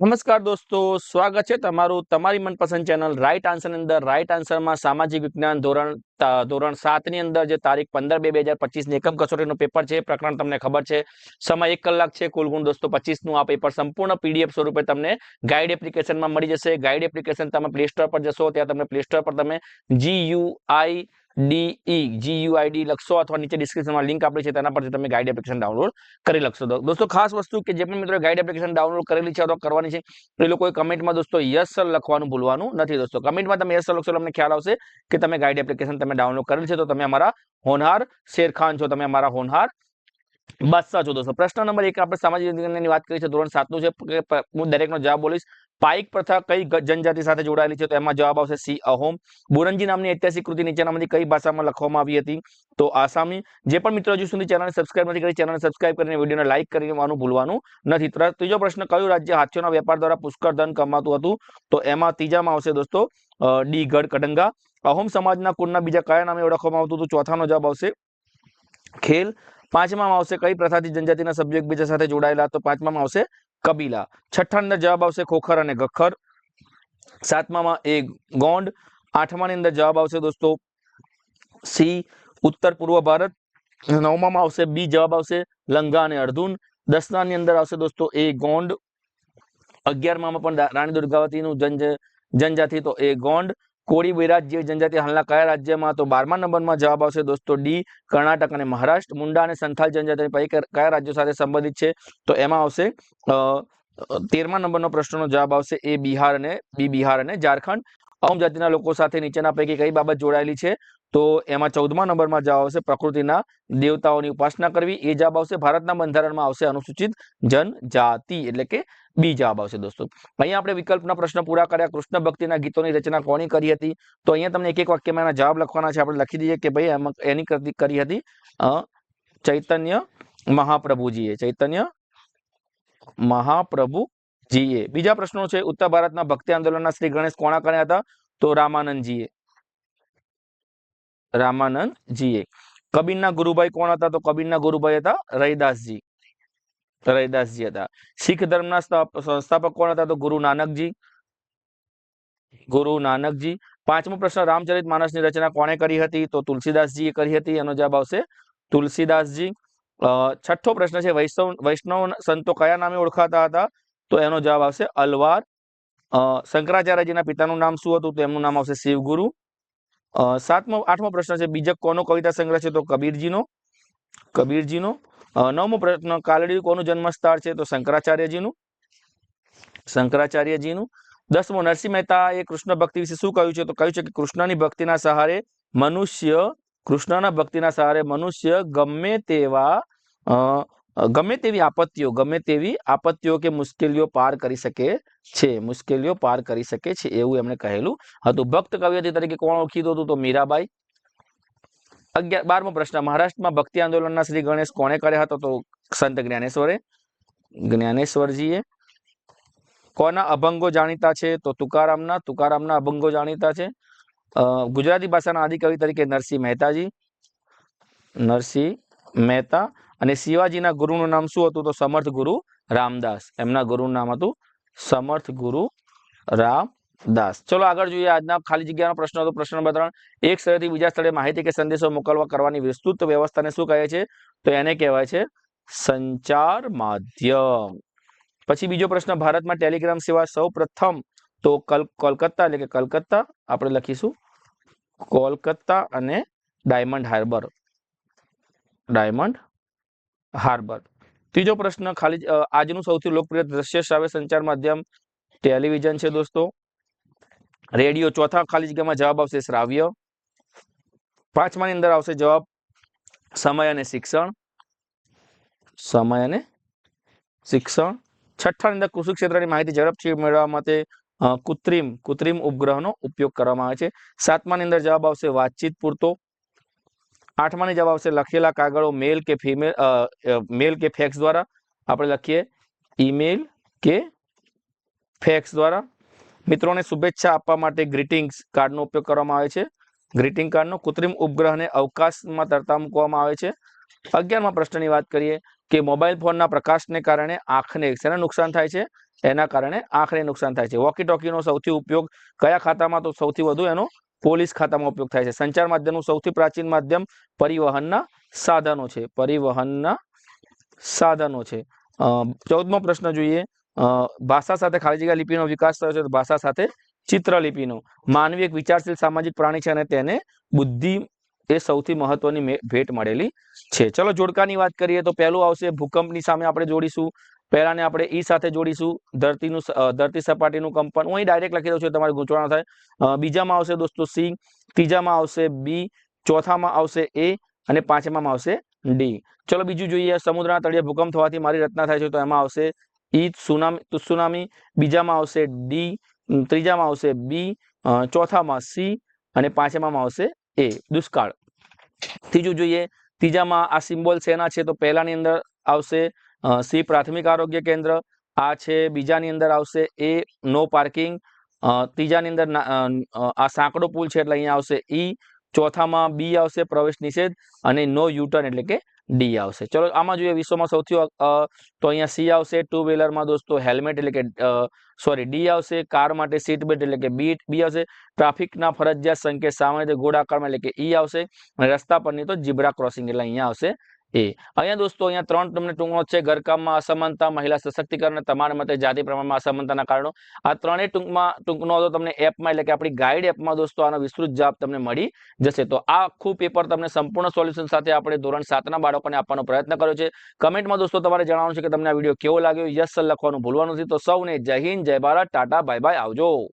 નમસ્કાર દોસ્તો, સ્વાગત છે તમારું તમારી મનપસંદ ચેનલ રાઈટ આન્સર અંદર. રાઈટ આન્સરમાં સામાજિક વિજ્ઞાન ધોરણ ધોરણ સાતની અંદર જે તારીખ પંદર બે બે હજાર પચીસની એકમ કસોટીનું પેપર છે પ્રકરણ તમને ખબર છે. સમય એક કલાક છે, કુલ ગુણ દોસ્તો પચીસનું. આ પેપર સંપૂર્ણ પીડીએફ સ્વરૂપે તમને ગાઈડ એપ્લિકેશનમાં મળી જશે. ગાઈડ એપ્લિકેશન તમે પ્લે સ્ટોર પર જશો, ત્યાં તમને પ્લે સ્ટોર પર તમે G U I D E G U I D લખશો અથવા નીચે ડિસ્ક્રિપ્શનમાં લિંક આપેલી છે, તેના પરથી તમે ગાઈડ એપ્લિકેશન ડાઉનલોડ કરી લખશો. દોસ્તો, ખાસ વસ્તુ કે જે પણ મિત્રો ગાઈડ એપ્લિકેશન ડાઉનલોડ કરેલી છે અથવા કરવાની છે, એ લોકોએ કમેન્ટમાં દોસ્તો યસ સર લખવાનું ભૂલવાનું નથી દોસ્તો. કમેન્ટમાં તમે યસ સર લખશો તમને ખ્યાલ આવશે કે તમે ગાઈડ એપ્લિકેશન તમે ડાઉનલોડ કરેલ છે, તો તમે અમારા હોનહાર શેરખાન છો, તમે અમારા હોનહાર બસ સાચો દોસ્તો. પ્રશ્ન નંબર એક આપણે સામાજિક વિજ્ઞાનની વાત કરી છે ધોરણ સાતનું છે હું દરેકનો જવાબ બોલીશ. પાઇક પ્રથા કઈ જનજાતિ સાથે જોડાયેલી છે તો એમાં જવાબ આવશે સી અહોમ. બુરંજી નામની ઐતિહાસિક કૃતિ નીચેનામાંથી કઈ ભાષામાં લખવામાં આવી હતી તો આસામી. જે પણ મિત્રો હજુ સુધી ચેનલને સબસ્ક્રાઇબ નથી કરી ચેનલને સબસ્ક્રાઇબ કરીને વિડીયોને લાઇક કરીને વાનું ભૂલવાનું નથી. ત્રીજો પ્રશ્ન, કયું રાજ્ય હાથીઓના વેપાર દ્વારા પુષ્કળ ધન કમાતું હતું? તો એમાં ત્રીજામાં આવશે દોસ્તો ડી ગઢ કડંગા. અહોમ સમાજના કુળના બીજા કયા નામે ઓળખવામાં આવતું હતું? ચોથાનો જવાબ આવશે ખેલ. પાંચમામાં આવશે કઈ પ્રથાથી જનજાતિના સભ્યો એકબીજા સાથે જોડાયેલા? તો પાંચમામાં આવશે કબીલા. છઠ્ઠા અંદર જવાબ આવશે ખોખર અને ગખર. સાતમામાં એ ગોંડ. આઠમાની અંદર જવાબ આવશે દોસ્તો સી ઉત્તર પૂર્વ ભારત. નવમામાં આવશે બી જવાબ આવશે લંગા અને અર્ધુન. દસમાની અંદર આવશે દોસ્તો એ ગોંડ. અગિયારમાં પણ રાણી દુર્ગાવતીનું જન, જનજાતિ તો એ ગોંડ. કોળી બૈરાજ જેવી જનજાતિ હાલના કયા રાજ્યમાં? તો બારમા નંબરમાં જવાબ આવશે દોસ્તો ડી, કર્ણાટક અને મહારાષ્ટ્ર. મુંડા અને સંથાલ જનજાતિ પૈકી કયા રાજ્યો સાથે સંબંધિત છે? તો એમાં આવશે તેરમા નંબરનો પ્રશ્નનો જવાબ આવશે એ બિહાર અને બી બિહાર અને ઝારખંડ. અમ જાતિના લોકો સાથે નીચેના પૈકી કઈ બાબત જોડાયેલી છે? તો એમાં ચૌદમા નંબરમાં જવાબ આવશે પ્રકૃતિના દેવતાઓની ઉપાસના કરવી. એ જવાબ આવશે ભારતના બંધારણમાં આવશે અનુસૂચિત જનજાતિ, એટલે કે બી જવાબ આવશે દોસ્તો. અહીંયા આપણે વિકલ્પના પ્રશ્ન પૂરા કર્યા. કૃષ્ણ ભક્તિના ગીતોની રચના કોની કરી હતી? તો અહીંયા તમને એક એક વાક્યમાં એના જવાબ લખવાના છે. આપણે લખી દઈએ કે ભાઈ એની કરતી કરી હતી ચૈતન્ય મહાપ્રભુજીએ. ચૈતન્ય મહાપ્રભુજીએ. બીજા પ્રશ્નો છે, ઉત્તર ભારતના ભક્તિ આંદોલનના શ્રી ગણેશ કોણા કર્યા હતા? તો રામાનંદજીએ. રામાનંદજીએ. કબીરના ગુરુભાઈ કોણ હતા? તો કબીરના ગુરુભાઈ હતા રૈદાસજી. રૈદાસજી હતા. શીખ ધર્મના સંસ્થાપક કોણ હતા? તો ગુરુ નાનકજી. ગુરુ નાનકજી. પાંચમો પ્રશ્ન, રામચરિત માનસની રચના કોણે કરી હતી? તો તુલસીદાસજીએ કરી હતી. એનો જવાબ આવશે તુલસીદાસજી. છઠ્ઠો પ્રશ્ન છે, વૈષ્ણવ વૈષ્ણવ સંતો કયા નામે ઓળખાતા હતા? તો એનો જવાબ આવશે અલવાર. શંકરાચાર્યજીના પિતાનું નામ શું હતું? તો એમનું નામ આવશે શિવગુરુ. સાતમો, આઠમો પ્રશ્ન છે. બીજક કોનો કવિતા સંગ્રહ છે તો કબીરજીનો? કબીરજીનો. નવમો પ્રશ્ન કાલડી કોનું જન્મસ્થળ છે તો શંકરાચાર્યજીનું? શંકરાચાર્યજીનું. દસમો, નરસિંહ મહેતા એ કૃષ્ણ ભક્તિ વિશે શું કહ્યું છે? તો કહ્યું છે કે કૃષ્ણની ભક્તિના સહારે મનુષ્ય, કૃષ્ણના ભક્તિના સહારે મનુષ્ય ગમે તેવા ગમે તેવી આપત્તિઓ, ગમે તેવી આપત્તિઓ કે મુશ્કેલીઓ પાર કરી શકે છે, મુશ્કેલીઓ પાર કરી શકે છે એવું એમણે કહેલું હતું. ભક્ત કવિયત્રી તરીકે કોણ ઓળખીતું હતું તો મીરાબાઈ? અગિયાર, બારમો પ્રશ્ન, મહારાષ્ટ્રમાં ભક્તિ આંદોલનના શ્રી ગણેશ કોણે કર્યા હતો? તો સંત જ્ઞાનેશ્વરે. જ્ઞાનેશ્વરજીએ. કોના અભંગો જાણીતા છે? તો તુકારામના તુકારામના અભંગો જાણીતા છે. ગુજરાતી ભાષાના આદિકવિ તરીકે નરસિંહ મહેતાજી. નરસિંહ મહેતા અને શિવાજીના ગુરુનું નામ શું હતું? તો સમર્થ ગુરુ રામદાસ. એમના ગુરુનું નામ હતું સમર્થ ગુરુ રામદાસ. ચલો આગળ જોઈએ આજના ખાલી જગ્યાનો પ્રશ્ન હતો. પ્રશ્ન નંબર ત્રણ. એક સ્થળેથી બીજા સ્થળે માહિતી કે સંદેશો મોકલવા કરવાની વિસ્તૃત વ્યવસ્થાને શું કહે છે? તો એને કહેવાય છે સંચાર માધ્યમ. પછી બીજો પ્રશ્ન, ભારતમાં ટેલિગ્રામ સેવા સૌ પ્રથમ તો કલ, કોલકાતા એટલે કે કલકત્તા. આપણે લખીશું કોલકાતા અને ડાયમંડ હાર્બર. Diamond harbour. ત્રીજો પ્રશ્ન ખાલી આજનું સૌથી લોકપ્રિય દ્રશ્ય શ્રાવ્ય સંચાર માધ્યમ ટેલિવિઝન છે દોસ્તો. રેડિયો ચોથા ખાલી જગ્યામાં જવાબ આવશે શ્રાવ્ય. પાંચમાની અંદર આવશે જવાબ સમય અને શિક્ષણ. સમય અને શિક્ષણ. છઠ્ઠાની અંદર કૃષિ ક્ષેત્રની માહિતી ઝડપથી મેળવવા માટે કૃત્રિમ કૃત્રિમ ઉપગ્રહનો ઉપયોગ કરવામાં આવે છે. સાતમાની અંદર જવાબ આવશે વાતચીત પૂરતો. આઠમાની જવાબ આવશે લખેલા કાગળો મેલ કે ફિમેલ મેલ કે ફેક્સ દ્વારા. આપણે લખીએ ઈમેલ કે ફેક્સ દ્વારા. મિત્રોને શુભેચ્છા આપવા માટે ગ્રીટિંગ્સ કાર્ડનો ઉપયોગ કરવામાં આવે છે. ગ્રીટિંગ કાર્ડનો કૃત્રિમ ઉપગ્રહને અવકાશમાં તરતા મૂકવામાં આવે છે. અગિયારમા પ્રશ્નની વાત કરીએ કે મોબાઈલ ફોનના પ્રકાશને કારણે આંખને શેને નુકસાન થાય છે? એના કારણે આંખને નુકસાન થાય છે. વોકી ટોકીનો સૌથી ઉપયોગ કયા ખાતામાં તો સૌથી વધુ એનો પોલીસ ખાતામાં ઉપયોગ થાય છે. સંચાર માધ્યમનું સૌથી પ્રાચીન માધ્યમ પરિવહનના સાધનો છે. પરિવહનના સાધનો છે. ચૌદમો પ્રશ્ન જોઈએ. ભાષા સાથે ખાલી જગ્યા લિપિનો વિકાસ થયો છે ભાષા સાથે ચિત્રલિપિનો. માનવી એક વિચારશીલ સામાજિક પ્રાણી છે અને તેને બુદ્ધિ એ સૌથી મહત્વની ભેટ મળેલી છે. ચલો જોડકાની વાત કરીએ તો પહેલું આવશે ભૂકંપની સામે આપણે જોડીશું. પહેલાને આપણે ઈ સાથે જોડીશું. ધરતીનું ધરતી સપાટીનું કંપન. હું અહીં ડાયરેક્ટ લખી દઉં છું તમારે ગૂંચવાના થાય. બીજામાં આવશે દોસ્તો સી, ત્રીજામાં આવશે બી, ચોથામાં આવશે એ અને પાંચમામાં આવશે ડી. ચલો બીજું જોઈએ. સમુદ્રના તળિયે ભૂકંપ થવાથી મારી રચના થાય છે, તો એમાં આવશે ઈ, સુનામી સુનામી. બીજામાં આવશે ડી ત્રીજામાં આવશે બી ચોથામાં સી અને પાંચમામાં આવશે એ. દુષ્કાળ. ત્રીજું જોઈએ. ત્રીજામાં આ સિમ્બોલ શેના છે, તો પહેલાની અંદર આવશે સી પ્રાથમિક આરોગ્ય કેન્દ્ર, આ છે બીજાની અંદર આવશે એ, નો પાર્કિંગ ત્રીજાની અંદર આ સાંકડો પુલ છે એટલે અહીંયા આવશે ઈ, ચોથામાં બી આવશે પ્રવેશ નિષેધ અને નો યુટર્ન એટલે કે ડી આવશે. ચલો, આમાં જોઈએ વિશ્વમાં સૌથી તો અહીંયા સી આવશે ટુ વ્હીલરમાં દોસ્તો હેલ્મેટ એટલે કે સોરી ડી આવશે કાર માટે સીટ બેલ્ટ એટલે કે બી બી આવશે ટ્રાફિકના ફરજિયાત સંકેત સામાન્ય રીતે ગોળાકારમાં એટલે કે ઈ આવશે અને રસ્તા પરની તો જીબ્રા ક્રોસિંગ એટલે અહીંયા આવશે એ. અહીંયા દોસ્તો, અહીંયા ત્રણ તમને ટૂંકણો છે, ઘરકામમાં અસમાનતા, મહિલા સશક્તિકરણ અને તમારા મતે જાતિ પ્રમાણમાં અસમાનતાના કારણો. આ ત્રણેય ટૂંકમાં, ટૂંકનો હતો તમને એપમાં એટલે કે આપણી ગાઈડ એપમાં દોસ્તો, આનો વિસ્તૃત જવાબ તમને મળી જશે. તો આ આખું પેપર તમને સંપૂર્ણ સોલ્યુશન સાથે આપણે ધોરણ સાતના બાળકોને આપવાનો પ્રયત્ન કર્યો છે. કમેન્ટમાં દોસ્તો તમારે જણાવવાનું છે કે તમને આ વીડિયો કેવો લાગ્યો? યસ લખવાનું ભૂલવાનું નથી. તો સૌને જય હિન્દ, જય ભારત, ટાટા, બાય બાય, આવજો.